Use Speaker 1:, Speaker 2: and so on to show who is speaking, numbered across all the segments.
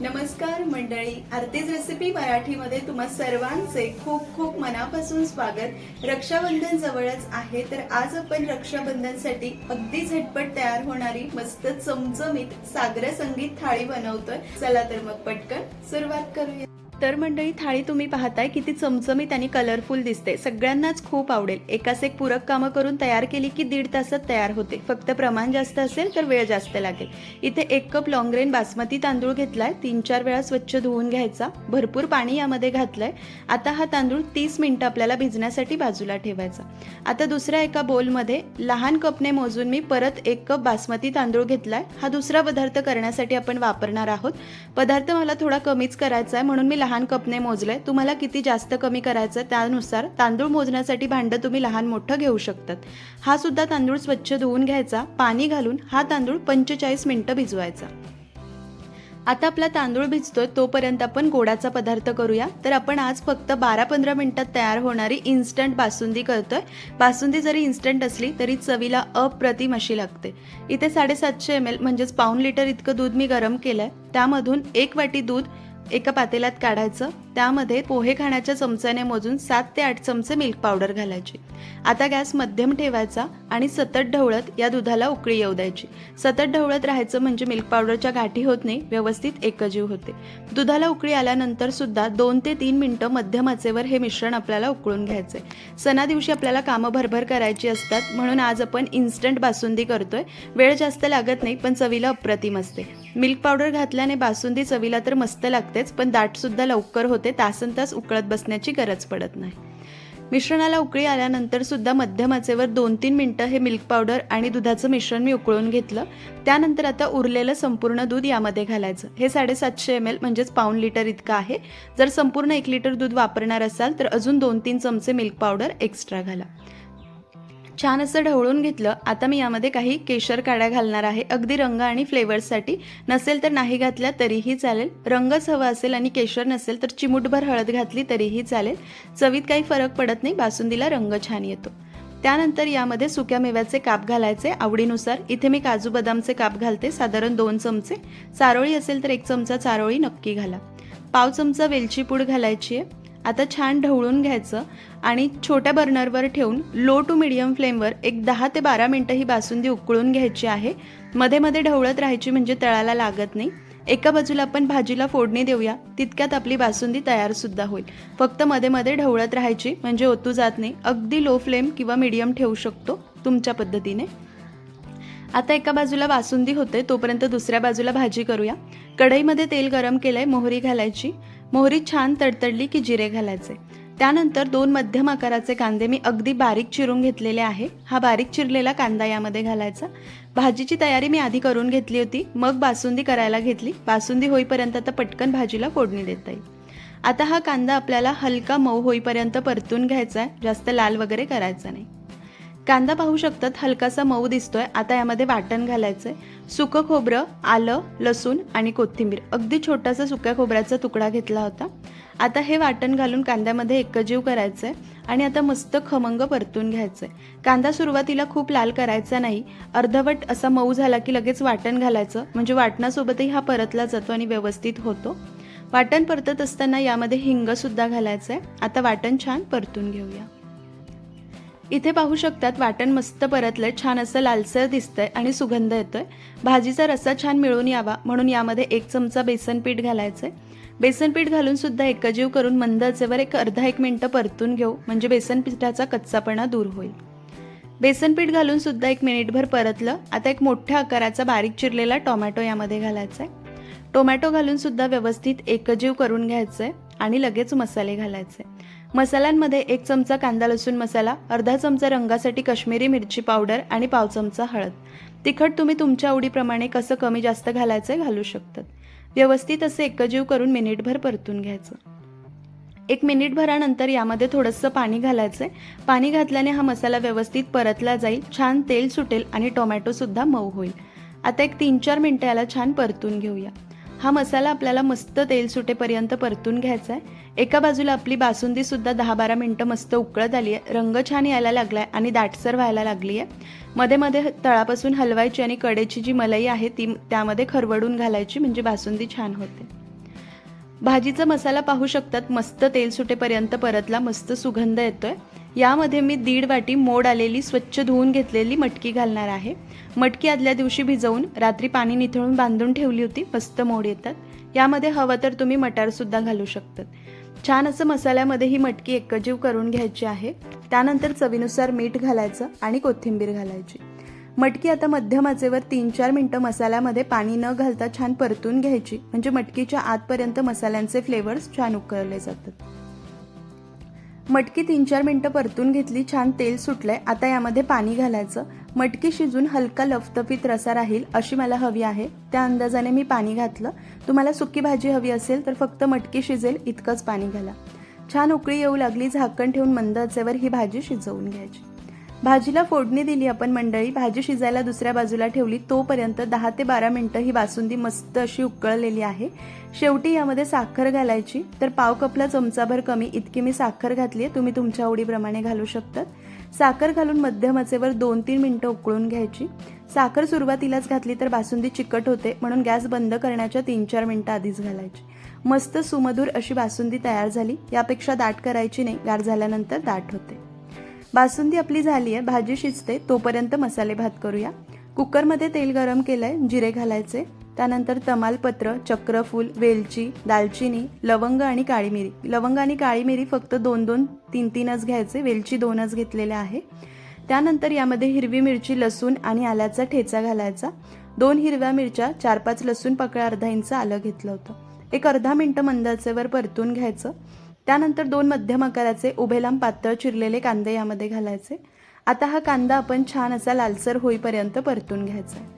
Speaker 1: नमस्कार मंडळी आरतीज रेसिपी मराठीमध्ये तुम्हा सर्वांचे खूप खूप मनापासून स्वागत. रक्षाबंधन जवळच आहे तर आज आपण रक्षाबंधनसाठी अगदी झटपट तयार होणारी मस्त चमचमीत सागर संगीत थाळी बनवतोय. चला तर मग पटकन सुरुवात करूया. तर मंडळी थाळी तुम्ही पाहताय किती चमचमीत आणि कलरफुल दिसते. सगळ्यांनाच खूप आवडेल. एकाच एक पूरक कामं करून तयार केली की दीड तासात तयार होते. फक्त प्रमाण जास्त असेल तर वेळ जास्त लागेल. इथे एक कप लॉंग्रेन बासमती तांदूळ घेतलाय. तीन चार वेळा स्वच्छ धुवून घ्यायचा. भरपूर पाणी यामध्ये घातलंय. आता हा तांदूळ तीस मिनिटं आपल्याला भिजण्यासाठी बाजूला ठेवायचा. आता दुसऱ्या एका बोलमध्ये लहान कपने मोजून मी परत एक कप बासमती तांदूळ घेतलाय. हा दुसरा पदार्थ करण्यासाठी आपण वापरणार आहोत. पदार्थ मला थोडा कमीच करायचा आहे म्हणून मी लहान कपने मोजले तुम्हाला किती जास्त कमी करायचं आहे त्यानुसार तांदूळ मोजण्यासाठी भांडं तुम्ही लहान मोठं घेऊ शकतात. हा सुद्धा तांदूळ स्वच्छ धुवून घ्यायचा पाणी घालून हा तांदूळ पंचेचाळीस मिनिटं भिजवायचा. आता आपला तांदूळ भिजतोय तोपर्यंत आपण गोडाचा पदार्थ करूया. तर आपण आज फक्त बारा पंधरा मिनिटात तयार होणारी इन्स्टंट बासुंदी करतोय. बासुंदी जरी इन्स्टंट असली तरी चवीला अप्रतिम अशी लागते. इथे साडेसातशे एम एल म्हणजेच पाऊन लिटर इतकं दूध मी गरम केलंय. त्यामधून एक वाटी दूध एका पातेल्यात काढायचं त्यामध्ये पोहे खाण्याच्या चमच्याने मोजून सात ते आठ चमचे मिल्क पावडर घालायची. आता गॅस मध्यम ठेवायचा आणि सतत ढवळत या दुधाला उकळी येऊ द्यायची. सतत ढवळत राहायचं म्हणजे मिल्क पावडरच्या गाठी होत नाही व्यवस्थित एकजीव होते. दुधाला उकळी आल्यानंतर सुद्धा दोन ते तीन मिनिटं मध्यम आचेवर हे मिश्रण आपल्याला उकळून घ्यायचंय. सणा दिवशी आपल्याला कामं भरभर करायची असतात म्हणून आज आपण इन्स्टंट बासुंदी करतोय. वेळ जास्त लागत नाही पण चवीला अप्रतिम असते. मिल्क पावडर घातल्याने बासुंदी चवीला तर मस्त लागतेच पण दाटसुद्धा लवकर होते. तासन तास उकळत बसण्याची गरज पडत नाही. मिश्रणाला उकळी आल्यानंतर सुद्धा मध्यम आचेवर दोन तीन मिनटं हे मिल्क पावडर आणि दुधाचं मिश्रण मी उकळून घेतलं. त्यानंतर आता उरलेलं संपूर्ण दूध यामध्ये घालायचं. हे साडेसातशे एम एल म्हणजेच पाऊण लिटर इतकं आहे. जर संपूर्ण एक लिटर दूध वापरणार असाल तर अजून दोन तीन चमचे मिल्क पावडर एक्स्ट्रा घाला. छान असं ढवळून घेतलं. आता मी यामध्ये काही केशर काड्या घालणार आहे. अगदी रंग आणि फ्लेवर्ससाठी नसेल तर नाही घातल्या तरीही चालेल. रंगच हवा असेल आणि केशर नसेल तर चिमूटभर हळद घातली तरीही चालेल. चवीत काही फरक पडत नाही. बासुंदीला रंग छान येतो. त्यानंतर यामध्ये सुक्या मेव्याचे काप घालायचे आवडीनुसार. इथे मी काजू बदामचे काप घालते. साधारण दोन चमचे. चारोळी असेल तर एक चमचा चारोळी नक्की घाला. पाव चमचा वेलची पूड घालायची आहे. आता छान ढवळून घ्यायचं आणि छोट्या बर्नरवर ठेवून लो टू मिडियम फ्लेमवर एक दहा ते बारा मिनटं ही बासुंदी उकळून घ्यायची आहे. मध्ये मध्ये ढवळत राहायची म्हणजे तळाला लागत नाही. एका बाजूला आपण भाजीला फोडणी देऊया तितक्यात आपली बासुंदी तयारसुद्धा होईल. फक्त मध्ये मध्ये ढवळत राहायची म्हणजे ओतू जात नाही. अगदी लो फ्लेम किंवा मिडियम ठेवू शकतो तुमच्या पद्धतीने. आता एका बाजूला बासुंदी होते तोपर्यंत दुसऱ्या बाजूला भाजी करूया. कढईमध्ये तेल गरम केलंय मोहरी घालायची. मोहरी छान तडतडली की जिरे घालायचे. त्यानंतर दोन मध्यम आकाराचे कांदे मी अगदी बारीक चिरून घेतलेले आहे. हा बारीक चिरलेला कांदा यामध्ये घालायचा. भाजीची तयारी मी आधी करून घेतली होती. मग बासुंदी करायला घेतली. बासुंदी होईपर्यंत आता पटकन भाजीला फोडणी देता येईल. आता हा कांदा आपल्याला हलका मऊ होईपर्यंत परतून घ्यायचा आहे. जास्त लाल वगैरे करायचा नाही. कांदा पाहू शकतात हलकासा मऊ दिसतोय. आता यामध्ये वाटण घालायचंय. सुकं खोबरं आलं लसूण आणि कोथिंबीर. अगदी छोटासा सुक्या खोबऱ्याचा तुकडा घेतला होता. आता हे वाटण घालून कांद्यामध्ये एकजीव करायचंय आणि आता मस्त खमंग परतून घ्यायचंय. कांदा सुरुवातीला खूप लाल करायचा नाही. अर्धवट असा मऊ झाला की लगेच वाटण घालायचं. म्हणजे वाटणासोबतही हा परतला जातो आणि व्यवस्थित होतो. वाटण परतत असताना यामध्ये हिंग सुद्धा घालायचंय. आता वाटण छान परतून घेऊया. इथे पाहू शकतात वाटण मस्त परतलंय छान असं लालसर दिसतंय आणि सुगंध येतोय. भाजीचा रस्सा छान मिळून यावा म्हणून यामध्ये एक चमचा बेसन पीठ घालायचंय. बेसन पीठ घालून सुद्धा एकजीव करून मंद आचेवर एक अर्धा एक मिनटं परतून घेऊ म्हणजे बेसन पिठाचा कच्चापणा दूर होईल. बेसन पीठ घालून सुद्धा एक मिनिटभर परतलं आता एक मोठ्या आकाराचा बारीक चिरलेला टोमॅटो यामध्ये घालायचा आहे टोमॅटो घालून सुद्धा व्यवस्थित एकजीव करून घ्यायचं आहे आणि लगेच मसाले घालायचे मसाल्यांमध्ये एक चमचा कांदा लसूण मसाला अर्धा चमचा रंगासाठी काश्मीरी मिरची पावडर आणि पाव चमचा हळद. तिखट तुम्ही तुमच्या आवडीप्रमाणे कसं कमी जास्त घालायचं घालू शकतात. व्यवस्थित असे एकजीव करून मिनिटभर परतून घ्यायचं. एक मिनिटभरानंतर यामध्ये थोडंसं पाणी घालायचं आहे पाणी घातल्याने हा मसाला व्यवस्थित परतला जाईल. छान तेल सुटेल आणि टोमॅटोसुद्धा मऊ होईल. आता एक तीन चार मिनटं याला छान परतून घेऊया. हा मसाला आपल्याला मस्त तेल सुटेपर्यंत परतून घ्यायचा आहे एका बाजूला आपली बासुंदीसुद्धा दहा बारा मिनटं मस्त उकळत आली आहे रंग छान यायला लागलाय आणि दाटसर व्हायला लागली आहे मध्ये मध्ये तळापासून हलवायची आणि कडेची जी मलई आहे ती त्यामध्ये खरवडून घालायची म्हणजे बासुंदी छान होते. भाजीचा मसाला पाहू शकतात मस्त तेल सुटेपर्यंत परतला मस्त सुगंध येतोय. यामध्ये मी दीड वाटी मोड आलेली स्वच्छ धुवून घेतलेली मटकी घालणार आहे. मटकी आदल्या दिवशी भिजवून रात्री पाणी निथळून बांधून ठेवली होती मस्त मोड येतात. यामध्ये हवं तर तुम्ही मटारसुद्धा घालू शकतात. छान असं मसाल्यामध्ये ही मटकी एकजीव करून घ्यायची आहे. त्यानंतर चवीनुसार मीठ घालायचं आणि कोथिंबीर घालायची. मटकी आता मध्यम आचेवर तीन चार मिनटं मसाल्यामध्ये पाणी न घालता छान परतून घ्यायची. म्हणजे मटकीच्या आतपर्यंत मसाल्यांचे फ्लेवर्स छान उकळले जातात. मटकी तीन चार मिनटं परतून घेतली छान तेल सुटलंय. आता यामध्ये पाणी घालायचं. मटकी शिजून हलका लफतफीत रसा राहील अशी मला हवी आहे. त्या अंदाजाने मी पाणी घातलं. तुम्हाला सुकी भाजी हवी असेल तर फक्त मटकी शिजेल इतकंच पाणी घाला. छान उकळी येऊ लागली झाकण ठेवून मंद आचेवर ही भाजी शिजवून घ्यायची. भाजीला फोडणी दिली आपण मंडळी. भाजी शिजायला दुसऱ्या बाजूला ठेवली. तोपर्यंत दहा ते बारा मिनटं ही बासुंदी मस्त अशी उकळलेली आहे. शेवटी यामध्ये साखर घालायची. तर पाव कपला चमचाभर कमी. इतकी मी साखर घातली आहे. तुम्ही तुमच्या आवडीप्रमाणे घालू शकतात. साखर घालून मध्यम आचेवर दोन तीन मिनटं उकळून घ्यायची. साखर सुरुवातीलाच घातली तर बासुंदी चिकट होते. म्हणून गॅस बंद करण्याच्या तीन चार मिनटं आधीच घालायची. मस्त सुमधूर अशी बासुंदी तयार झाली. यापेक्षा दाट करायची नाही. गार झाल्यानंतर दाट होते. बासुंदी आपली झाली आहे भाजी शिजते तोपर्यंत मसाले भात करूया. कुकरमध्ये तेल गरम केलं आहे जिरे घालायचे. त्यानंतर तमालपत्र चक्रफूल वेलची दालचिनी लवंग आणि काळी मिरी. लवंग आणि काळी मिरी फक्त दोन दोन तीन तीनच घ्यायचे. वेलची दोनच घेतलेल्या आहे. त्यानंतर यामध्ये हिरवी मिरची लसूण आणि आल्याचा ठेचा घालायचा. दोन हिरव्या मिरच्या चार पाच लसूण पाकळ्या अर्धा इंच आलं घेतलं होतं. एक अर्धा मिनटं मंदाचेवर परतून घ्यायचं. त्यानंतर दोन मध्यम आकाराचे उभे लांब पातळ चिरलेले कांदे यामध्ये घालायचे. आता हा कांदा आपण छान असा लालसर होईपर्यंत परतून घ्यायचा आहे.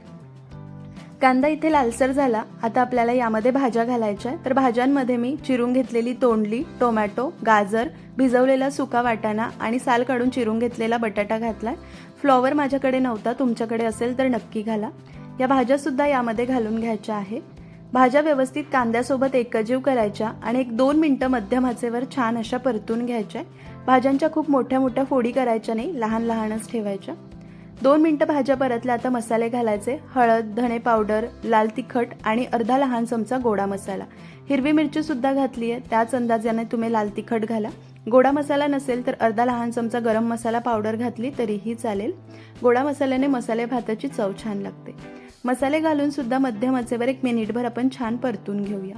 Speaker 1: कांदा इथे लालसर झाला आता आपल्याला यामध्ये भाज्या घालायच्या तर भाज्यांमध्ये मी चिरून घेतलेली तोंडली टोमॅटो गाजर भिजवलेला सुका वाटाणा आणि साल काढून चिरून घेतलेला बटाटा घातलाय. फ्लॉवर माझ्याकडे नव्हता तुमच्याकडे असेल तर नक्की घाला. या भाज्यासुद्धा यामध्ये घालून घ्यायच्या आहे भाज्या व्यवस्थित कांद्यासोबत एकजीव करायच्या आणि एक दोन मिनटं मध्यम आचेवर छान अशा परतून घ्यायच्या. भाज्यांच्या खूप मोठ्या मोठ्या फोडी करायच्या नाही लहान लहानच ठेवायच्या. दोन मिनटं भाज्या परतल्या आता मसाले घालायचे. हळद धणे पावडर लाल तिखट आणि अर्धा लहान चमचा गोडा मसाला. हिरवी मिरची सुद्धा घातली आहे त्याच अंदाजाने तुम्ही लाल तिखट घाला. गोडा मसाला नसेल तर अर्धा लहान चमचा गरम मसाला पावडर घातली तरीही चालेल. गोडा मसाल्याने मसाले भाताची चव छान लागते. मसाले घालून सुद्धा मध्यम आचेवर एक मिनिटभर आपण छान परतून घेऊया.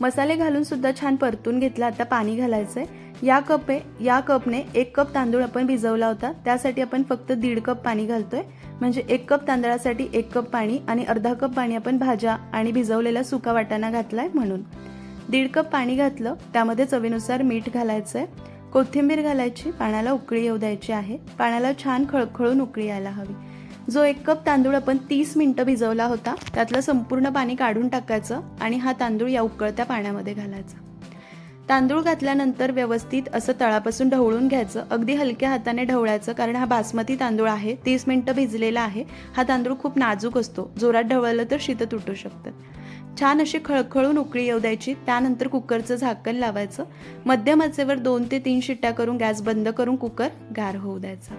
Speaker 1: मसाले घालून सुद्धा छान परतून घेतला आता पाणी घालायचंय. या कपे या कपने एक कप तांदूळ आपण भिजवला होता त्यासाठी आपण फक्त दीड कप पाणी घालतोय. म्हणजे एक कप तांदळासाठी एक कप पाणी आणि अर्धा कप पाणी आपण भाज्या आणि भिजवलेला सुका वाटाणा घातलाय म्हणून. दीड कप पाणी घातलं त्यामध्ये चवीनुसार मीठ घालायचंय. कोथिंबीर घालायची पाण्याला उकळी येऊ द्यायची आहे. पाण्याला छान खळखळून उकळी यायला हवी. जो एक कप तांदूळ आपण तीस मिनटं भिजवला होता त्यातलं संपूर्ण पाणी काढून टाकायचं आणि हा तांदूळ या उकळत्या पाण्यामध्ये घालायचा. तांदूळ घातल्यानंतर व्यवस्थित असं तळापासून ढवळून घ्यायचं. अगदी हलक्या हाताने ढवळायचं कारण हा बासमती तांदूळ आहे. तीस मिनटं भिजलेला आहे. हा तांदूळ खूप नाजूक असतो. जोरात ढवळलं तर शीत तुटू शकतात. छान अशी खळखळून उकळी येऊ द्यायची. त्यानंतर कुकरचं झाकण लावायचं. मध्यम आचेवर दोन ते तीन शिट्ट्या करून गॅस बंद करून कुकर गार होऊ द्यायचा.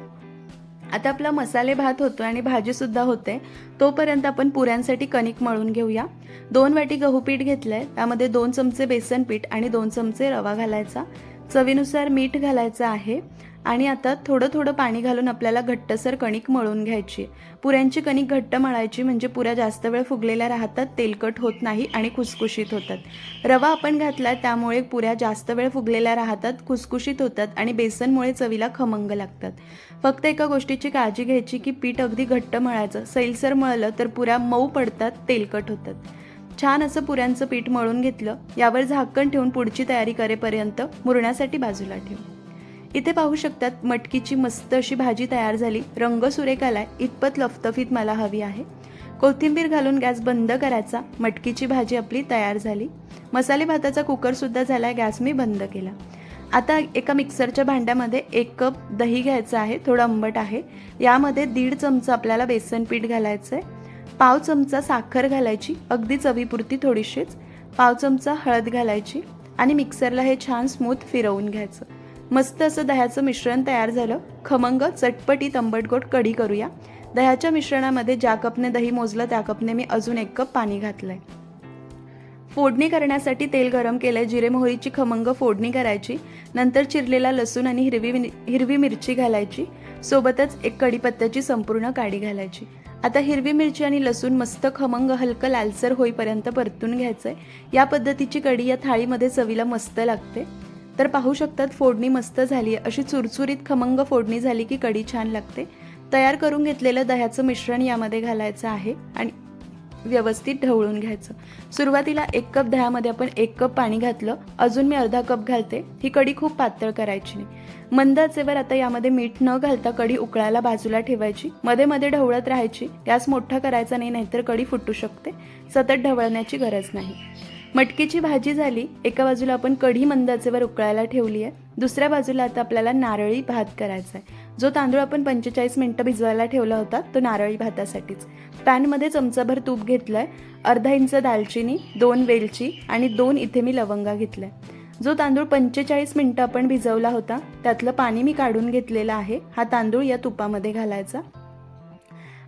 Speaker 1: आता आपला मसाले भात होतो आणि भाजीसुद्धा होते तोपर्यंत आपण पुऱ्यांसाठी कणिक मळून घेऊया. दोन वाटी गहू पीठ घेतलंय त्यामध्ये दोन चमचे बेसन पीठ आणि दोन चमचे रवा घालायचा. चवीनुसार मीठ घालायचं आहे. आणि आता थोडं थोडं पाणी घालून आपल्याला घट्टसर कणिक मळून घ्यायची. पुऱ्यांची कणिक घट्ट मळायची म्हणजे पुऱ्या जास्त वेळ फुगलेल्या राहतात तेलकट होत नाही आणि खुसखुशीत होतात. रवा आपण घातला त्यामुळे पुऱ्या जास्त वेळ फुगलेल्या राहतात खुसखुशीत होतात आणि बेसनमुळे चवीला खमंग लागतात. फक्त एका गोष्टीची काळजी घ्यायची की पीठ अगदी घट्ट मळायचं. सैलसर मळलं तर पुऱ्या मऊ पडतात तेलकट होतात. छान असं पुऱ्यांचं पीठ मळून घेतलं. यावर झाकण ठेवून पुढची तयारी करेपर्यंत मुरण्यासाठी बाजूला ठेवू. इथे पाहू शकतात मटकीची मस्त अशी भाजी तयार झाली. रंग सुरेख आलाय. इतपत लफतफीत मला हवी आहे. कोथिंबीर घालून गॅस बंद करायचा. मटकीची भाजी आपली तयार झाली. मसाले भाताचा कुकरसुद्धा झाला. गॅस मी बंद केला. आता एका मिक्सरच्या भांड्यामध्ये एक कप दही घ्यायचं आहे. थोडं आंबट आहे. यामध्ये दीड चमचा आपल्याला बेसन पीठ घालायचं आहे पाव चमचा साखर घालायची. अगदी चवीपुरती थोडीशीच. पाव चमचा हळद घालायची. आणि मिक्सरला हे छान स्मूथ फिरवून घ्यायचं. मस्त असं दह्याचं मिश्रण तयार झालं. खमंग चटपटी तंबटगोट कढी करूया. दह्याच्या मिश्रणामध्ये ज्या कपने दही मोजलं त्या कपने मी अजून एक कप पाणी घातलंय. फोडणी करण्यासाठी तेल गरम केलं जिरे मोहरीची खमंग फोडणी करायची. नंतर चिरलेला लसूण आणि हिरवी हिरवी मिरची घालायची. सोबतच एक कढीपत्त्याची संपूर्ण काडी घालायची. आता हिरवी मिरची आणि लसूण मस्त खमंग हलकं लालसर होईपर्यंत परतून घ्यायचं आहे या पद्धतीची कढी या थाळीमध्ये चवीला मस्त लागते. तर पाहू शकतात फोडणी मस्त झाली आहे. अशी चुरचुरीत खमंग फोडणी झाली की कढी छान लागते. तयार करून घेतलेलं दह्याचं मिश्रण यामध्ये घालायचं आहे आणि व्यवस्थित ढवळून घ्यायचं. सुरुवातीला एक कप दह्यामध्ये आपण एक कप पाणी घातलं. अजून मी अर्धा कप घालते. ही कढी खूप पातळ करायची नाही. मंद आचेवर आता यामध्ये मीठ न घालता कढी उकळायला बाजूला ठेवायची. मध्ये मध्ये ढवळत राहायची. गॅस मोठा करायचा नाही नाहीतर कढी फुटू शकते. सतत ढवळण्याची गरज नाही. मटकीची भाजी झाली एका बाजूला आपण कढी मंदाचेवर उकळायला ठेवली आहे दुसऱ्या बाजूला आता आपल्याला नारळी भात करायचा आहे. जो तांदूळ आपण पंचेचाळीस मिनटं भिजवायला ठेवला होता तो नारळी भातासाठीच. पॅनमध्ये चमचाभर तूप घेतलं आहे अर्धा इंच दालचिनी दोन वेलची आणि दोन इथे मी लवंगा घेतलाय. जो तांदूळ पंचेचाळीस मिनटं आपण भिजवला होता त्यातलं पाणी मी काढून घेतलेलं आहे हा तांदूळ या तुपामध्ये घालायचा.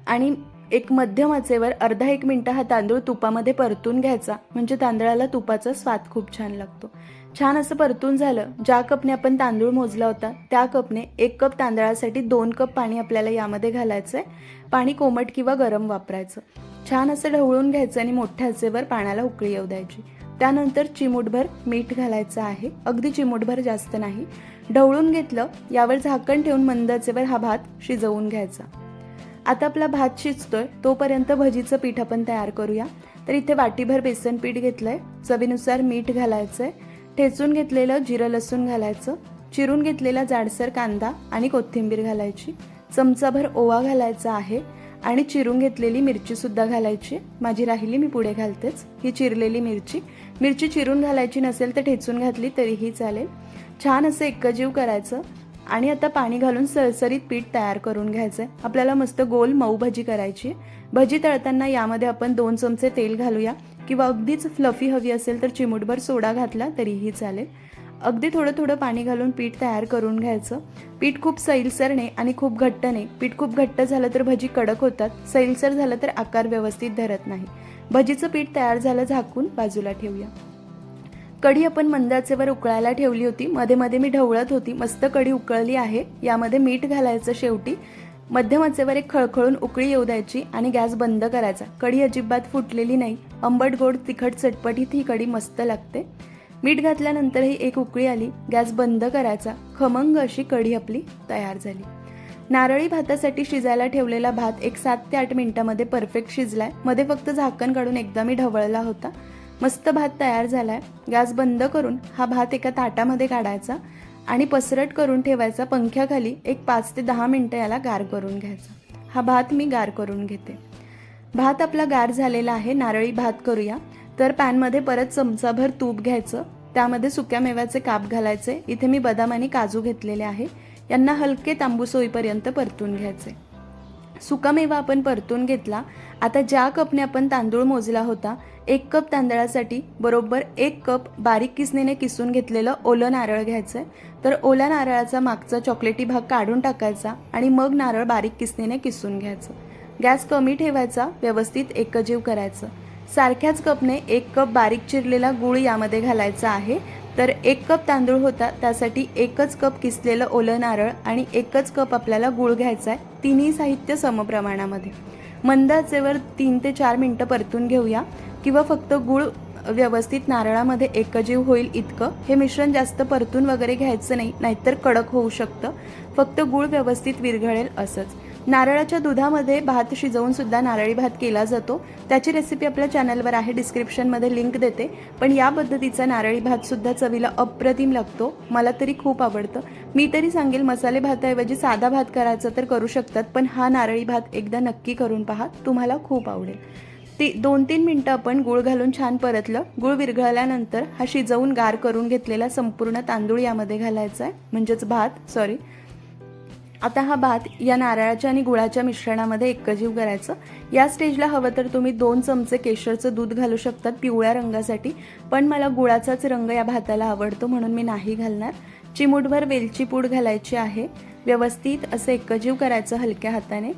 Speaker 1: आणि एक मध्यम आचेवर अर्धा एक मिनटं हा तांदूळ तुपामध्ये परतून घ्यायचा. म्हणजे तांदळाला तुपाचा स्वाद खूप छान लागतो. छान असं परतून झालं ज्या कपने आपण तांदूळ मोजला होता त्या कपने एक कप तांदळासाठी दोन कप पाणी आपल्याला यामध्ये घालायचं आहे पाणी कोमट किंवा गरम वापरायचं. छान असं ढवळून घ्यायचं आणि मोठ्या आचेवर पाण्याला उकळी येऊ द्यायची. त्यानंतर चिमूटभर मीठ घालायचं आहे. अगदी चिमूटभर जास्त नाही. ढवळून घेतलं यावर झाकण ठेवून मंदाचेवर हा भात शिजवून घ्यायचा. आता आपला भात शिजतोय तोपर्यंत भजीचं पीठ आपण तयार करूया. तर इथे वाटीभर बेसन पीठ घेतलंय चवीनुसार मीठ घालायचंय ठेचून घेतलेलं जिरं लसूण घालायचं चिरून घेतलेला जाडसर कांदा आणि कोथिंबीर घालायची चमचाभर ओवा घालायचा आहे आणि चिरून घेतलेली मिरची सुद्धा घालायची. माझी राहिली मी पुढे घालतेच. ही चिरलेली मिरची. मिरची चिरून घालायची नसेल तर ठेचून घातली तरीही चालेल. छान असं एकजीव करायचं. आणि आता पाणी घालून सरसरीत पीठ तयार करून घ्यायचं आहे आपल्याला मस्त गोल मऊ भजी करायची भजी तळताना यामध्ये आपण दोन चमचे तेल घालूया. किंवा अगदीच फ्लफी हवी असेल तर चिमूटभर सोडा घातला तरीही चालेल. अगदी थोडं थोडं पाणी घालून पीठ तयार करून घ्यायचं. पीठ खूप सैलसर नाही आणि खूप घट्ट नाही पीठ खूप घट्ट झालं तर भजी कडक होतात. सैलसर झालं तर आकार व्यवस्थित धरत नाही. भजीचं पीठ तयार झालं झाकून बाजूला ठेवूया. कढी आपण मंदाचेवर उकळायला ठेवली होती. मध्ये मध्ये मी ढवळत होती. मस्त कढी उकळली आहे. यामध्ये मीठ घालायचं शेवटी. मध्यम आचेवर एक खळखळून उकळी येऊ द्यायची आणि गॅस बंद करायचा. कढी अजिबात फुटलेली नाही. आंबट गोड तिखट चटपटीत ही कढी मस्त लागते. मीठ घातल्यानंतरही एक उकळी आली. गॅस बंद करायचा. खमंग अशी कढी आपली तयार झाली. नारळी भातासाठी शिजायला ठेवलेला भात एक सात ते आठ मिनिटामध्ये परफेक्ट शिजलाय. मध्ये फक्त झाकण काढून एकदा मी ढवळला होता. मस्त भात तयार झालाय. गॅस बंद करून हा भात एका ताटामध्ये काढायचा आणि पसरट करून ठेवायचा पंख्याखाली एक पाच ते दहा मिनटं याला गार करून घ्यायचा. हा भात मी गार करून घेते. भात आपला गार झालेला आहे नारळी भात करूया. तर पॅनमध्ये परत चमचाभर तूप घ्यायचं. त्यामध्ये सुक्या मेव्याचे काप घालायचे. इथे मी बदाम आणि काजू घेतलेले आहे. यांना हलके तांबूस होईपर्यंत परतून घ्यायचे. सुकामेवा आपण परतून घेतला. आता ज्या कपने आपण तांदूळ मोजला होता एक कप तांदळासाठी बरोबर एक कप बारीक किसणीने किसून घेतलेलं ओलं नारळ घ्यायचं आहे तर ओल्या नारळाचा मागचा चॉकलेटी भाग काढून टाकायचा आणि मग नारळ बारीक किसणीने किसून घ्यायचं. गॅस कमी ठेवायचा व्यवस्थित एकजीव करायचं. सारख्याच कपने एक कप बारीक चिरलेला गूळ यामध्ये घालायचा आहे. तर एक कप तांदूळ होता त्यासाठी एकच कप किसलेलं ओलं नारळ आणि एकच कप आपल्याला गूळ घ्यायचा आहे. तिन्ही साहित्य समप्रमाणामध्ये. मंद आचेवर तीन ते चार मिनटं परतून घेऊया. किंवा फक्त गूळ व्यवस्थित नारळामध्ये एकजीव होईल इतकं. हे मिश्रण जास्त परतून वगैरे घ्यायचं नाही नाहीतर कडक होऊ शकतं. फक्त गूळ व्यवस्थित विरघळेल असंच. नारळाच्या दुधामध्ये भात शिजवून सुद्धा नारळी भात केला जातो. त्याची रेसिपी आपल्या चॅनलवर आहे. डिस्क्रिप्शनमध्ये लिंक देते. पण या पद्धतीचा नारळी भात सुद्धा चवीला अप्रतिम लागतो. मला तरी खूप आवडतं. मी तरी सांगेल मसाले भाताऐवजी साधा भात करायचा तर करू शकतात पण हा नारळी भात एकदा नक्की करून पहा. तुम्हाला खूप आवडेल. ती दोन तीन मिनटं आपण गुळ घालून छान परतलं. गुळ विरघळल्यानंतर हा शिजवून गार करून घेतलेला संपूर्ण तांदूळ यामध्ये घालायचा आहे. म्हणजेच भात सॉरी आता हा भात या नारळाच्या आणि गुळाच्या मिश्रणामध्ये एकजीव करायचं. या स्टेजला हवं तर तुम्ही दोन चमचे केशरचं दूध घालू शकतात पिवळ्या रंगासाठी पण मला गुळाचाच रंग या भाताला आवडतो म्हणून मी नाही घालणार. चिमूटभर वेलची पूड घालायची आहे. व्यवस्थित असं एकजीव करायचं हलक्या हाताने.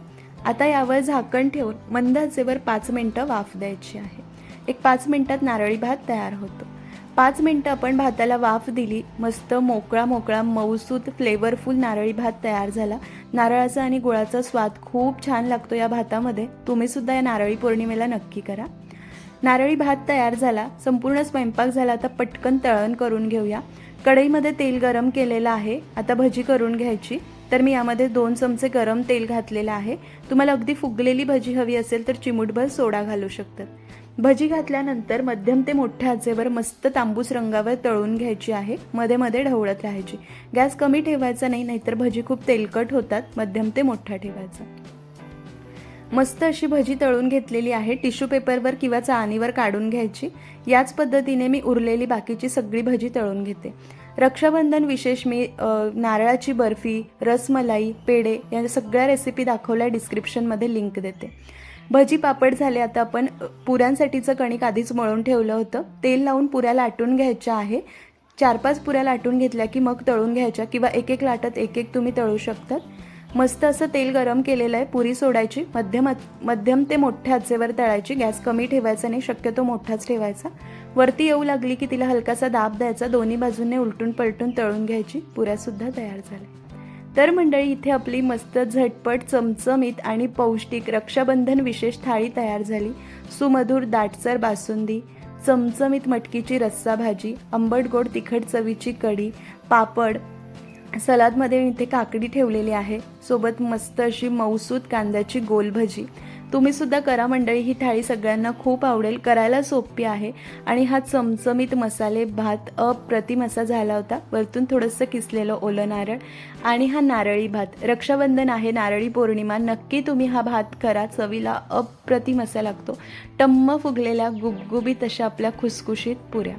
Speaker 1: आता यावर झाकण ठेवून मंद आचेवर पाच मिनटं वाफ द्यायची आहे. एक पाच मिनटात नारळी भात तयार होतो. पाच मिनटं आपण भाताला वाफ दिली मस्त मोकळा मोकळा मऊसूत फ्लेवरफुल नारळी भात तयार झाला. नारळाचा आणि गुळाचा स्वाद खूप छान लागतो या भातामध्ये. तुम्हीसुद्धा या नारळी पौर्णिमेला नक्की करा. नारळी भात तयार झाला संपूर्ण स्वयंपाक झाला आता पटकन तळण करून घेऊया. कढईमध्ये तेल गरम केलेलं आहे आता भजी करून घ्यायची. तर मी यामध्ये दोन चमचे गरम तेल घातलेलं आहे. तुम्हाला अगदी फुगलेली भजी हवी असेल तर चिमूटभर सोडा घालू शकतात. भजी घातल्यानंतर मध्यम ते मोठ्या आचेवर मस्त तांबूस रंगावर तळून घ्यायची आहे. मध्ये मध्ये ढवळत राहायची. गॅस कमी ठेवायचा नाही नाहीतर भजी खूप तेलकट होतात. मध्यम ते मोठा ठेवायचा. मस्त अशी भजी तळून घेतलेली आहे. टिश्यू पेपरवर किंवा चाळणीवर काढून घ्यायची. याच पद्धतीने मी उरलेली बाकीची सगळी भजी तळून घेते. रक्षाबंधन विशेष मी नारळाची बर्फी रसमलाई पेढे या सगळ्या रेसिपी दाखवल्या डिस्क्रिप्शनमध्ये लिंक देते. भजी पापड झाले आता आपण पुऱ्यांसाठीचं कणिक आधीच मळून ठेवलं होतं. तेल लावून पुऱ्या लाटून घ्यायच्या आहे. चार पाच पुऱ्या लाटून घेतल्या की मग तळून घ्यायच्या किंवा एक एक लाटत एक एक तुम्ही तळू शकतात. मस्त असं तेल गरम केलेलं आहे पुरी सोडायची. मध्यम मध्यम ते मोठ्या आचेवर तळायची. गॅस कमी ठेवायचा नाही शक्यतो मोठाच ठेवायचा. वरती येऊ लागली की तिला हलकासा दाब द्यायचा. दोन्ही बाजूने उलटून पलटून तळून घ्यायची. पुऱ्यासुद्धा तयार झाल्या. तर मंडळी इथे आपली मस्त झटपट चमचमीत आणि पौष्टिक रक्षाबंधन विशेष थाळी तयार झाली. सुमधुर दाटसर बासुंदी चमचमीत मटकीची रस्सा भाजी आंबट गोड तिखट चवीची कढी पापड सलादमध्ये मी इथे काकडी ठेवलेली आहे. सोबत मस्त अशी मऊसूत कांद्याची गोल भजी तुम्ही सुद्धा करा मंडळी ही थाळी सगळ्यांना खूप आवडेल. करायला सोपी आहे. आणि हा चमचमीत मसाले भात अप्रतिम असा झाला होता. वरतून थोडंसं किसलेलं ओलं नारळ आणि हा नारळी भात. रक्षाबंधन आहे नारळी पौर्णिमा. नक्की तुम्ही हा भात करा. चवीला अप्रतिम असा लागतो. टम्म फुगलेल्या गुबगुबीत अशा आपल्या खुसखुशीत पुऱ्या.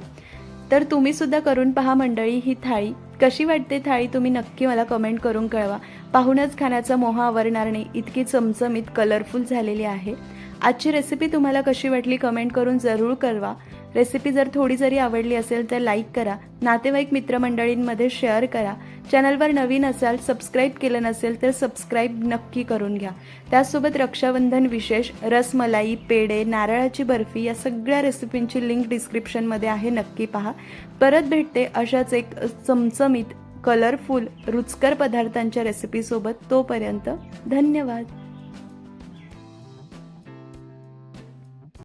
Speaker 1: तर तुम्ही सुद्धा करून पहा मंडळी ही थाळी. कशी वाटते थाळी तुम्ही नक्की मला कमेंट करून कळवा. पाहूनच खाण्याचा मोह आवरणार नाही. इतकी चमचमीत कलरफुल झालेली आहे. आजची रेसिपी तुम्हाला कशी वाटली कमेंट करून जरूर कळवा. रेसिपी जर थोडी जरी आवडली असेल तर लाईक करा. नातेवाईक मित्रमंडळींमध्ये शेअर करा. चॅनलवर नवीन असाल सबस्क्राईब केलं नसेल तर सबस्क्राईब नक्की करून घ्या. त्याचसोबत रक्षाबंधन विशेष रसमलाई पेढे नारळाची बर्फी या सगळ्या रेसिपींची लिंक डिस्क्रिप्शनमध्ये आहे नक्की पहा. परत भेटते अशाच एक चमचमीत कलरफुल रुचकर पदार्थांच्या रेसिपीसोबत तोपर्यंत धन्यवाद.